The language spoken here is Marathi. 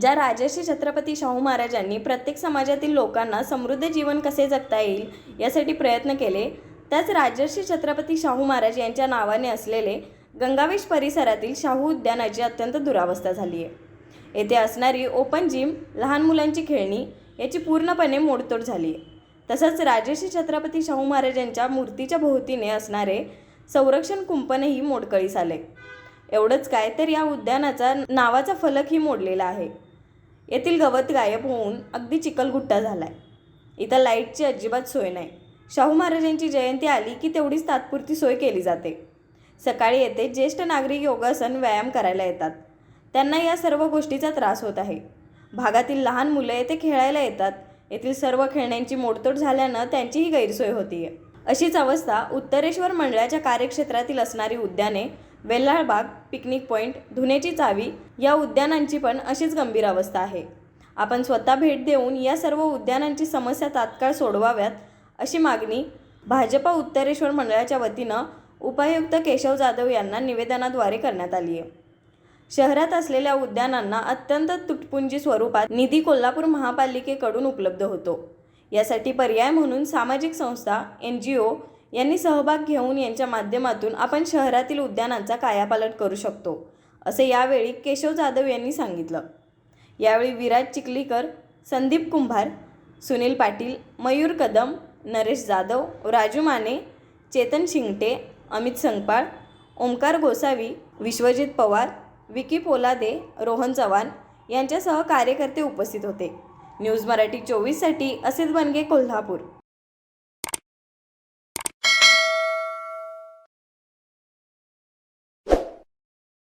ज्या राजर्षी छत्रपती शाहू महाराजांनी प्रत्येक समाजातील लोकांना समृद्ध जीवन कसे जगता येईल यासाठी प्रयत्न केले त्याच राजर्षी छत्रपती शाहू महाराज यांच्या नावाने असलेले गंगावेश परिसरातील शाहू उद्यानाची अत्यंत दुरावस्था झाली आहे. येथे असणारी ओपन जिम लहान मुलांची खेळणी याची पूर्णपणे मोडतोड झाली आहे. तसंच राजर्षी छत्रपती शाहू महाराजांच्या मूर्तीच्या भोवतीने असणारे संरक्षण कुंपणही मोडकळीस आले. एवढंच काय तर या उद्यानाचा नावाचा फलकही मोडलेला आहे. येथील गवत गायब होऊन अगदी चिखलगुट्टा झाला आहे इथं लाईटची अजिबात सोय नाही. शाहू महाराजांची जयंती आली की तेवढीच तात्पुरती सोय केली जाते. सकाळी येथे ज्येष्ठ नागरिक योगासन व्यायाम करायला येतात. त्यांना या सर्व गोष्टीचा त्रास होत आहे. भागातील लहान मुलं येथे खेळायला येतात. येथील सर्व खेळण्यांची मोडतोड झाल्यानं त्यांचीही गैरसोय होतीये. अशीच अवस्था उत्तरेश्वर मंडळाच्या कार्यक्षेत्रातील असणारी उद्याने वेल्हाळबाग पिकनिक पॉईंट धुण्याची चावी या उद्यानांची पण अशीच गंभीर अवस्था आहे. आपण स्वतः भेट देऊन या सर्व उद्यानांची समस्या तात्काळ सोडवाव्यात अशी मागणी भाजपा उत्तरेश्वर मंडळाच्या वतीनं उपायुक्त केशव जाधव यांना निवेदनाद्वारे करण्यात आली आहे. शहरात असलेल्या उद्यानांना अत्यंत तुटपुंजी स्वरूपात निधी कोल्हापूर महापालिकेकडून उपलब्ध होतो. यासाठी पर्याय म्हणून सामाजिक संस्था एन जी ओ यांनी सहभाग घेऊन यांच्या माध्यमातून आपण शहरातील उद्यानांचा कायापालट करू शकतो असे यावेळी केशव जाधव यांनी सांगितलं. यावेळी विराज चिखलीकर संदीप कुंभार सुनील पाटील मयूर कदम नरेश जाधव राजू माने चेतन शिंगटे अमित संगपाळ ओंकार गोसावी विश्वजित पवार विकी पोलादे रोहन चव्हाण यांच्यासह कार्यकर्ते उपस्थित होते. न्यूज मराठी चोवीससाठी असित बनगे कोल्हापूर.